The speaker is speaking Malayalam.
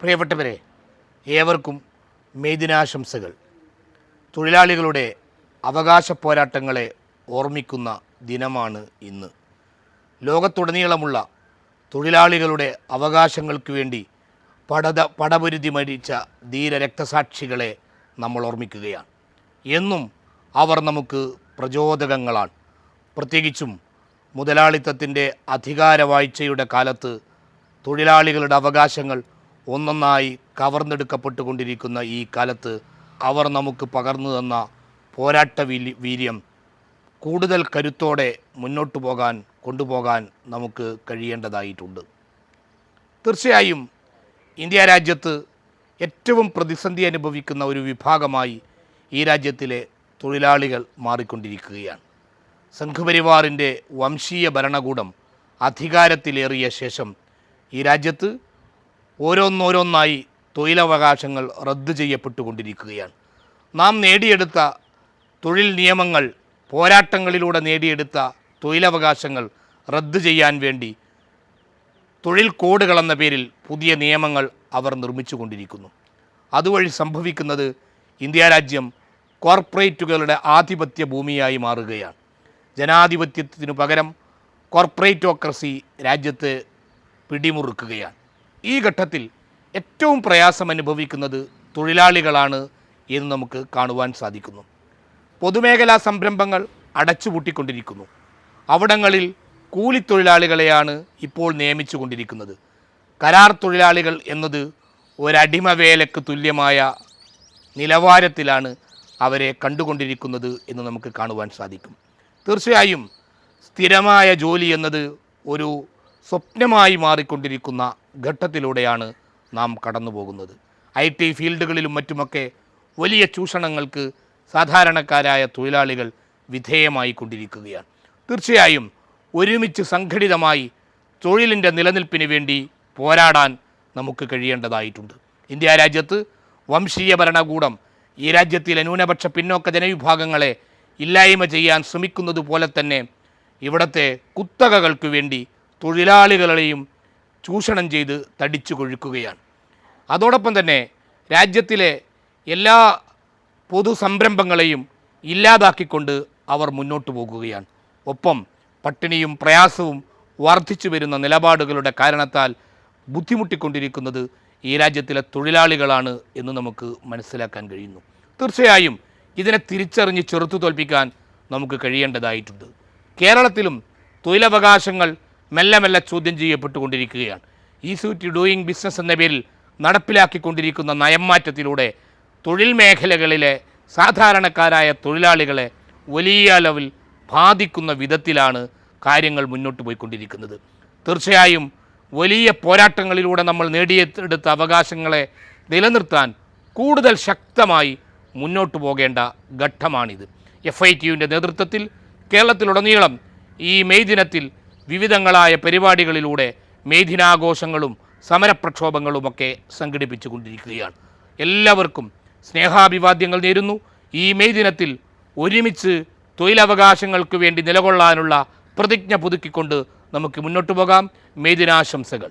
പ്രിയപ്പെട്ടവരെ ഏവർക്കും മെയ്ദിനാശംസകൾ തൊഴിലാളികളുടെ അവകാശ പോരാട്ടങ്ങളെ ഓർമ്മിക്കുന്ന ദിനമാണ് ഇന്ന്. ലോകത്തുടനീളമുള്ള തൊഴിലാളികളുടെ അവകാശങ്ങൾക്ക് വേണ്ടി പടത പടപൊരുതി മരിച്ച ധീര രക്തസാക്ഷികളെ നമ്മൾ ഓർമ്മിക്കുകയാണ്. എന്നും അവർ നമുക്ക് പ്രചോദകങ്ങളാണ്. പ്രത്യേകിച്ചും മുതലാളിത്തത്തിന്റെ അധികാരവാഴ്ചയുടെ കാലത്ത് തൊഴിലാളികളുടെ അവകാശങ്ങൾ ഒന്നൊന്നായി കവർന്നെടുക്കപ്പെട്ടുകൊണ്ടിരിക്കുന്ന ഈ കാലത്ത് അവർ നമുക്ക് പകർന്നു തന്ന പോരാട്ട വീര്യം കൂടുതൽ കരുത്തോടെ മുന്നോട്ട് പോകാൻ കൊണ്ടുപോകാൻ നമുക്ക് കഴിയേണ്ടതായിട്ടുണ്ട്. തീർച്ചയായും ഇന്ത്യ രാജ്യത്ത് ഏറ്റവും പ്രതിസന്ധി അനുഭവിക്കുന്ന ഒരു വിഭാഗമായി ഈ രാജ്യത്തിലെ തൊഴിലാളികൾ മാറിക്കൊണ്ടിരിക്കുകയാണ്. സംഘപരിവാറിന്റെ വംശീയ ഭരണകൂടം അധികാരത്തിലേറിയ ശേഷം ഈ രാജ്യത്ത് ഓരോന്നോരോന്നായി തൊഴിലവകാശങ്ങൾ റദ്ദു ചെയ്യപ്പെട്ടുകൊണ്ടിരിക്കുകയാണ്. നാം നേടിയെടുത്ത തൊഴിൽ നിയമങ്ങൾ പോരാട്ടങ്ങളിലൂടെ നേടിയെടുത്ത തൊഴിലവകാശങ്ങൾ റദ്ദു ചെയ്യാൻ വേണ്ടി തൊഴിൽ കോഡുകൾ എന്ന പേരിൽ പുതിയ നിയമങ്ങൾ അവർ നിർമ്മിച്ചുകൊണ്ടിരിക്കുന്നു. അതുവഴി സംഭവിക്കുന്നത് ഇന്ത്യ രാജ്യം കോർപ്പറേറ്റുകളുടെ ആധിപത്യ ഭൂമിയായി മാറുകയാണ്. ജനാധിപത്യത്തിനു പകരം കോർപ്പറേറ്റോക്രസി രാജ്യത്ത് പിടിമുറുക്കുകയാണ്. ഈ ഘട്ടത്തിൽ ഏറ്റവും പ്രയാസം അനുഭവിക്കുന്നത് തൊഴിലാളികളാണ് എന്ന് നമുക്ക് കാണുവാൻ സാധിക്കുന്നു. പൊതുമേഖലാ സംരംഭങ്ങൾ അടച്ചുപൂട്ടിക്കൊണ്ടിരിക്കുന്നു. അവിടങ്ങളിൽ കൂലിത്തൊഴിലാളികളെയാണ് ഇപ്പോൾ നിയമിച്ചു കൊണ്ടിരിക്കുന്നത് കരാർ തൊഴിലാളികൾ എന്നത് ഒരടിമവേലക്ക് തുല്യമായ നിലവാരത്തിലാണ് അവരെ കണ്ടുകൊണ്ടിരിക്കുന്നത് എന്ന് നമുക്ക് കാണുവാൻ സാധിക്കും. തീർച്ചയായും സ്ഥിരമായ ജോലി എന്നത് ഒരു സ്വപ്നമായി മാറിക്കൊണ്ടിരിക്കുന്ന ഘട്ടത്തിലൂടെയാണ് നാം കടന്നു പോകുന്നത് ഐ ടി ഫീൽഡുകളിലും മറ്റുമൊക്കെ വലിയ ചൂഷണങ്ങൾക്ക് സാധാരണക്കാരായ തൊഴിലാളികൾ വിധേയമായി കൊണ്ടിരിക്കുകയാണ്. തീർച്ചയായും ഒരുമിച്ച് സംഘടിതമായി തൊഴിലിന്റെ നിലനിൽപ്പിന് വേണ്ടി പോരാടാൻ നമുക്ക് കഴിയേണ്ടതായിട്ടുണ്ട്. ഇന്ത്യ രാജ്യത്ത് വംശീയ ഭരണകൂടം ഈ രാജ്യത്തിലെ ന്യൂനപക്ഷ പിന്നോക്ക ജനവിഭാഗങ്ങളെ ഇല്ലായ്മ ചെയ്യാൻ ശ്രമിക്കുന്നത് പോലെ തന്നെ ഇവിടുത്തെ കുത്തകകൾക്ക് വേണ്ടി തൊഴിലാളികളെയും ചൂഷണം ചെയ്ത് തടിച്ചു കൊഴുക്കുകയാണ്. അതോടൊപ്പം തന്നെ രാജ്യത്തിലെ എല്ലാ പൊതു സംരംഭങ്ങളെയും ഇല്ലാതാക്കിക്കൊണ്ട് അവർ മുന്നോട്ട് പോകുകയാണ്. ഒപ്പം പട്ടിണിയും പ്രയാസവും വർദ്ധിച്ചു വരുന്ന നിലപാടുകളുടെ കാരണത്താൽ ബുദ്ധിമുട്ടിക്കൊണ്ടിരിക്കുന്നത് ഈ രാജ്യത്തിലെ തൊഴിലാളികളാണ് എന്ന് നമുക്ക് മനസ്സിലാക്കാൻ കഴിയുന്നു. തീർച്ചയായും ഇതിനെ തിരിച്ചറിഞ്ഞ് ചെറുത്തു തോൽപ്പിക്കാൻ നമുക്ക് കഴിയേണ്ടതായിട്ടുണ്ട്. കേരളത്തിലും തൊഴിലവകാശങ്ങൾ മെല്ലെ മെല്ലെ ചോദ്യം ചെയ്യപ്പെട്ടുകൊണ്ടിരിക്കുകയാണ്. ഈ ടു ഡൂയിങ് ബിസിനസ് എന്ന പേരിൽ നടപ്പിലാക്കിക്കൊണ്ടിരിക്കുന്ന നയംമാറ്റത്തിലൂടെ തൊഴിൽ മേഖലകളിലെ സാധാരണക്കാരായ തൊഴിലാളികളെ വലിയ അളവിൽ ബാധിക്കുന്ന വിധത്തിലാണ് കാര്യങ്ങൾ മുന്നോട്ട് പോയിക്കൊണ്ടിരിക്കുന്നത്. തീർച്ചയായും വലിയ പോരാട്ടങ്ങളിലൂടെ നമ്മൾ നേടിയെടുത്ത അവകാശങ്ങളെ നിലനിർത്താൻ കൂടുതൽ ശക്തമായി മുന്നോട്ട് പോകേണ്ട ഘട്ടമാണിത്. എഫ് ഐ ടിയുവിന്റെ നേതൃത്വത്തിൽ കേരളത്തിലുടനീളം ഈ മെയ് ദിനത്തിൽ വിവിധങ്ങളായ പരിപാടികളിലൂടെ മെയ് ദിനാഘോഷങ്ങളും സമരപ്രക്ഷോഭങ്ങളുമൊക്കെ സംഘടിപ്പിച്ചു കൊണ്ടിരിക്കുകയാണ് എല്ലാവർക്കും സ്നേഹാഭിവാദ്യങ്ങൾ നേരുന്നു. ഈ മെയ് ദിനത്തിൽ ഒരുമിച്ച് തൊഴിലവകാശങ്ങൾക്ക് വേണ്ടി നിലകൊള്ളാനുള്ള പ്രതിജ്ഞ പുതുക്കിക്കൊണ്ട് നമുക്ക് മുന്നോട്ട് പോകാം. മെയ് ദിനാശംസകൾ